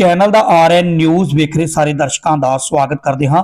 Channel ਦਾ RN news ਵੇਖ ਰਹੇ ਸਾਰੇ ਦਰਸ਼ਕਾਂ ਦਾ ਸਵਾਗਤ ਕਰਦੇ ਹਾਂ।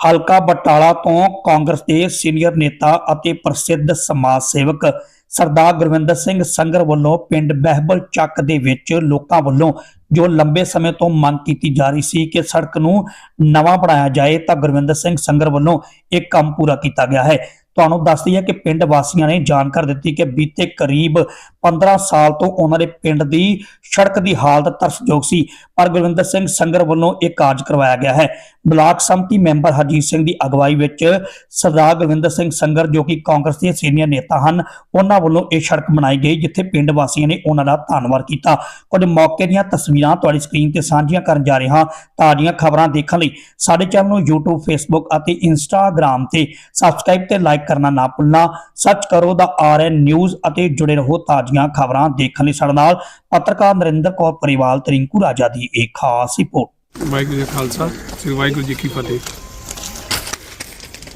ਹਲਕਾ ਬਟਾਲਾ ਤੋਂ ਕਾਂਗਰਸ ਦੇ ਸੀਨੀਅਰ ਨੇਤਾ ਅਤੇ ਪ੍ਰਸਿੱਧ ਸਮਾਜ ਸੇਵਕ ਸਰਦਾਰ ਗੁਰਵਿੰਦਰ ਸਿੰਘ ਸੰਗਰ ਵੱਲੋਂ ਪਿੰਡ ਬਹਿਬਲ ਚੱਕ ਦੇ ਵਿੱਚ ਲੋਕਾਂ ਵੱਲੋਂ ਜੋ ਲੰਬੇ ਸਮੇਂ ਤੋਂ ਮੰਗ ਕੀਤੀ ਜਾ ਰਹੀ ਸੀ ਕਿ ਸੜਕ ਨੂੰ ਨਵਾਂ ਬਣਾਇਆ ਜਾਏ ਤਾਂ ਗੁਰਵਿੰਦਰ ਸਿੰਘ ਸੰਗਰ ਵੱਲੋਂ ਇਹ ਕੰਮ ਪੂਰਾ ਕੀਤਾ ਗਿਆ ਹੈ। ਤੁਹਾਨੂੰ ਦੱਸ ਦਈਏ ਕਿ ਪਿੰਡ ਵਾਸੀਆਂ ਨੇ ਜਾਣਕਾਰੀ ਦਿੱਤੀ ਕਿ ਬੀਤੇ ਕਰੀਬ 15 ਸਾਲ ਤੋਂ ਉਹਨਾਂ ਦੇ ਪਿੰਡ ਦੀ ਸੜਕ ਦੀ ਹਾਲਤ ਤਰਸਯੋਗ ਸੀ, ਪਰ ਗੁਰਵਿੰਦਰ ਸਿੰਘ ਸੰਗਰ ਵੱਲੋਂ ਇਹ ਕਾਰਜ ਕਰਵਾਇਆ ਗਿਆ ਹੈ। ਬਲਾਕ ਸੰਮਤੀ ਮੈਂਬਰ ਹਰਜੀਤ ਸਿੰਘ ਦੀ ਅਗਵਾਈ ਵਿੱਚ ਸਰਦਾਰ ਗੁਰਵਿੰਦਰ ਸਿੰਘ ਸੰਗਰ ਜੋ ਕਿ ਕਾਂਗਰਸ ਦੇ ਸੀਨੀਅਰ ਨੇਤਾ ਹਨ, ਉਹਨਾਂ ਵੱਲੋਂ ਇਹ ਸੜਕ ਬਣਾਈ ਗਈ, ਜਿੱਥੇ ਪਿੰਡ ਵਾਸੀਆਂ ਨੇ ਉਹਨਾਂ ਦਾ ਧੰਨਵਾਦ ਕੀਤਾ। ਕੁਝ ਮੌਕੇ ਦੀਆਂ ਤਸਵੀਰਾਂ ਤੁਹਾਡੀ ਸਕਰੀਨ ਤੇ ਸਾਂਝੀਆਂ ਕਰਨ ਜਾ ਰਹੇ ਹਾਂ, ਤਾਜ਼ੀਆਂ ਖਬਰਾਂ ਦੇਖਣ ਲਈ ਸਾਡੇ ਚੈਨਲ ਨੂੰ YouTube, Facebook ਅਤੇ Instagram ਤੇ ਸਬਸਕ੍ਰਾਈਬ ਤੇ ਲਾਈਕ ਕਰਨਾ ਨਾ ਭੁੱਲਣਾ। ਸਰਚ ਕਰੋ, ਦਾ ਆਰਐਨ ਨਿਊਜ਼ ਅਤੇ ਜੁੜੇ ਰਹੋ ਤਾਜ਼ੀਆਂ ਖਬਰਾਂ ਦੇਖਣ ਲਈ ਸਾਡੇ ਨਾਲ ਪੱਤਰਕਾਰ ਨਰਿੰਦਰ ਕੌਰ ਪਰਿਵਾਲ ਤਰਿੰਕੂ ਰਾਜਾ ਦੀ ਇੱਕ ਖਾਸ ਰਿਪੋਰਟ। ਵਾਹਿਗੁਰੂ ਜੀ ਖਾਲਸਾ, ਸ੍ਰੀ ਵਾਹਿਗੁਰੂ ਜੀ ਕੀ ਫਤਿਹ।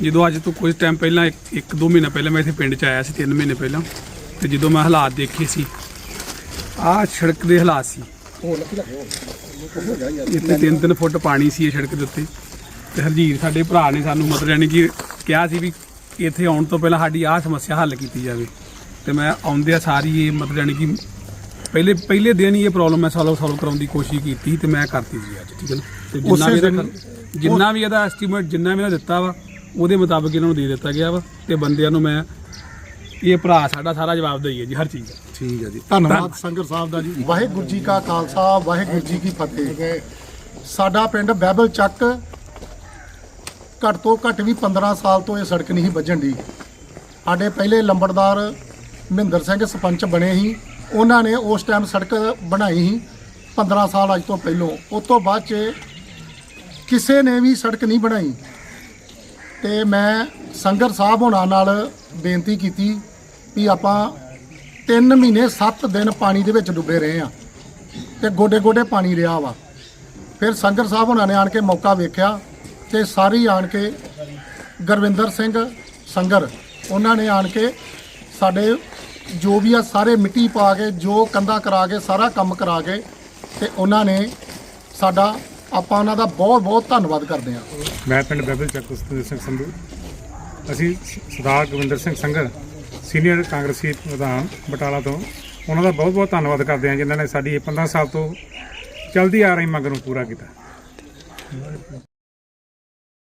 ਜਦੋਂ ਅੱਜ ਤੋਂ ਕੁਝ ਟਾਈਮ ਪਹਿਲਾਂ, ਇੱਕ ਇੱਕ, ਦੋ ਮਹੀਨਾ ਪਹਿਲਾਂ ਮੈਂ ਇੱਥੇ ਪਿੰਡ 'ਚ ਆਇਆ ਸੀ 3 ਮਹੀਨੇ ਪਹਿਲਾਂ, ਤੇ ਜਦੋਂ ਮੈਂ ਹਾਲਾਤ ਦੇਖੇ ਸੀ, ਆਹ ਸੜਕ ਦੇ ਹਾਲਾਤ ਸੀ। ਇੱਥੇ 3-3 ਫੁੱਟ ਪਾਣੀ ਸੀ ਇਹ ਸੜਕ ਦੇ ਉੱਤੇ। ਤੇ ਹਰਜੀਤ ਸਾਡੇ ਭਰਾ ਨੇ ਸਾਨੂੰ ਮਤਲਬ ਯਾਨੀ ਕਿ ਕਿਹਾ ਸੀ ਵੀ ਇੱਥੇ ਆਉਣ ਤੋਂ ਪਹਿਲਾਂ ਸਾਡੀ ਆਹ ਸਮੱਸਿਆ ਹੱਲ ਕੀਤੀ ਜਾਵੇ। ਤੇ ਮੈਂ ਆਉਂਦਿਆਂ ਸਾਰੀ ਇਹ ਮਤਲਬ ਯਾਨੀ ਕਿ ਪਹਿਲੇ ਪਹਿਲੇ ਦਿਨ ਹੀ ਇਹ ਪ੍ਰੋਬਲਮ ਮੈਂ ਸੋਲਵ ਸੋਲਵ ਕਰਾਉਣ ਦੀ ਕੋਸ਼ਿਸ਼ ਕੀਤੀ ਤੇ ਮੈਂ ਕਰਤੀ ਸੀ ਅੱਜ ਠੀਕ ਹੈ ਨਾ? ਤੇ ਜਿੰਨਾ ਵੀ ਇਹਦਾ ਜਿੰਨਾ ਵੀ ਇਹਦਾ ਐਸਟੀਮੇਟ ਜਿੰਨਾ ਵੀ ਇਹਦਾ ਦਿੱਤਾ ਵਾ ਉਹਦੇ ਮੁਤਾਬਕ ਇਹਨਾਂ ਨੂੰ ਦੇ ਦਿੱਤਾ ਗਿਆ ਵਾ ਤੇ ਬੰਦਿਆਂ ਨੂੰ ਮੈਂ ਇਹ ਭਰਾ ਸਾਡਾ ਸਾਰਾ ਜਵਾਬ ਦਈਏ ਜੀ ਹਰ ਚੀਜ਼ ਦਾ। ਠੀਕ ਹੈ ਜੀ। ਧੰਨਵਾਦ ਸੰਗਰ ਸਾਹਿਬ ਦਾ ਜੀ। ਵਾਹਿਗੁਰੂ ਜੀ ਕਾ ਖਾਲਸਾ ਵਾਹਿਗੁਰੂ ਜੀ ਕੀ ਫਤਿਹ। ਸਾਡਾ ਪਿੰਡ ਬਹਿਬਲ ਚੱਕ ਘੱਟ ਤੋਂ ਘੱਟ ਵੀ 15 ਸਾਲ ਤੋਂ ਇਹ ਸੜਕ ਨਹੀਂ ਵੱਜਣ ਦੀ ਸਾਡੇ ਪਹਿਲੇ ਲੰਬੜਦਾਰ ਮਹਿੰਦਰ ਸਿੰਘ ਸਰਪੰਚ ਬਣੇ ਸੀ। ਉਹਨਾਂ ਨੇ ਉਸ ਟਾਈਮ ਸੜਕ ਬਣਾਈ ਸੀ 15 ਸਾਲ ਅੱਜ ਤੋਂ ਪਹਿਲੋਂ। ਉਸ ਤੋਂ ਬਾਅਦ ਚ ਕਿਸੇ ਨੇ ਵੀ ਸੜਕ ਨਹੀਂ ਬਣਾਈ। ਤੇ ਮੈਂ ਸੰਗਰ ਸਾਹਿਬ ਹੋਣਾ ਨਾਲ ਬੇਨਤੀ ਕੀਤੀ ਵੀ ਆਪਾਂ 3 ਮਹੀਨੇ 7 ਦਿਨ ਪਾਣੀ ਦੇ ਵਿੱਚ ਡੁੱਬੇ ਰਹੇ ਆ ਤੇ ਗੋਡੇ ਗੋਡੇ ਪਾਣੀ ਰਿਹਾ ਵਾ। ਫਿਰ ਸੰਗਰ ਸਾਹਿਬ ਹੋਣਾ ਨੇ ਆਣ ਕੇ ਮੌਕਾ ਵੇਖਿਆ। ਤੇ ਸਾਰੀ ਆਣ ਕੇ ਗੁਰਵਿੰਦਰ ਸਿੰਘ ਸੰਗਰ, ਉਹਨਾਂ ਨੇ ਆਣ ਕੇ ਸਾਡੇ ਜੋ ਵੀ ਆ ਸਾਰੇ ਮਿੱਟੀ ਪਾ ਕੇ, ਜੋ ਕੰਦਾ ਕਰਾ ਕੇ, ਸਾਰਾ ਕੰਮ ਕਰਾ ਕੇ ਤੇ ਉਹਨਾਂ ਨੇ ਸਾਡਾ, ਆਪਾਂ ਉਹਨਾਂ ਦਾ ਬਹੁਤ ਬਹੁਤ ਧੰਨਵਾਦ ਕਰਦੇ ਹਾਂ। ਮੈਂ ਪਿੰਡ ਬੈਬਲ ਚੱਕ ਸਤਿੰਦਰ ਸਿੰਘ ਸੰਧੂ। ਅਸੀਂ ਸਰਦਾਰ ਗੋਬਿੰਦਰ ਸਿੰਘ ਸੰਗਰ, ਸੀਨੀਅਰ ਕਾਂਗਰਸੀ ਪ੍ਰਧਾਨ ਬਟਾਲਾ ਤੋਂ, ਉਹਨਾਂ ਦਾ ਬਹੁਤ ਬਹੁਤ ਧੰਨਵਾਦ ਕਰਦੇ ਹਾਂ, ਜਿਨ੍ਹਾਂ ਨੇ ਸਾਡੀ ਇਹ 15 ਸਾਲ ਤੋਂ ਚਲਦੀ ਆ ਰਹੀ ਮੰਗ ਨੂੰ ਪੂਰਾ ਕੀਤਾ।